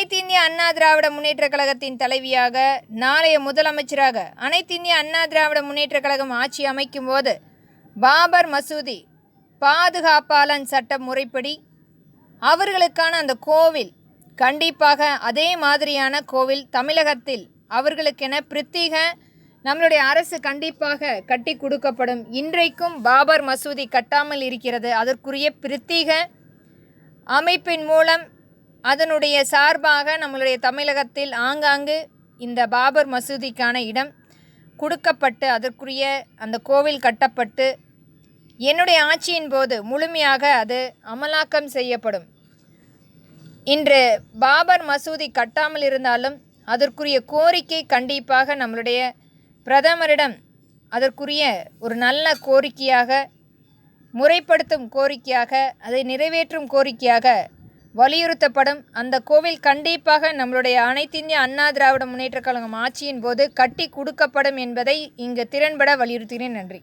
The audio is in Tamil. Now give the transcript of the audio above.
அனைத்து இந்திய அண்ணா திராவிட முன்னேற்ற கழகத்தின் தலைவியாக நாளைய முதலமைச்சராக அனைத்து இந்திய அண்ணா திராவிட முன்னேற்ற கழகம் ஆட்சி அமைக்கும் போது பாபர் மசூதி பாதுகாப்பாளன் சட்ட முறைப்படி அவர்களுக்கான அந்த கோவில் கண்டிப்பாக அதே மாதிரியான கோவில் தமிழகத்தில் அவர்களுக்கென பிரத்யேக நம்மளுடைய அரசு கண்டிப்பாக கட்டி கொடுக்கப்படும். இன்றைக்கும் பாபர் மசூதி கட்டாமல் இருக்கிறது. அதற்குரிய பிரத்யேக அமைப்பின் மூலம் அதனுடைய சார்பாக நம்மளுடைய தமிழகத்தில் ஆங்காங்கு இந்த பாபர் மசூதிக்கான இடம் கொடுக்கப்பட்டு அதற்குரிய அந்த கோவில் கட்டப்பட்டு என்னுடைய ஆட்சியின் போது முழுமையாக அது அமலாக்கம் செய்யப்படும். இன்று பாபர் மசூதி கட்டாமல் இருந்தாலும் அதற்குரிய கோரிக்கை கண்டிப்பாக நம்மளுடைய பிரதமரிடம் அதற்குரிய ஒரு நல்ல கோரிக்கையாக முறைப்படுத்தும் கோரிக்கையாக அதை நிறைவேற்றும் கோரிக்கையாக வலியுறுத்தப்படும். அந்த கோவில் கண்டிப்பாக நம்மளுடைய அனைத்திந்திய அண்ணா திராவிட முன்னேற்றக் கழகம் ஆட்சியின் போது கட்டி கொடுக்கப்படும் என்பதை இங்கு திறன்பட வலியுறுத்துகிறேன். நன்றி.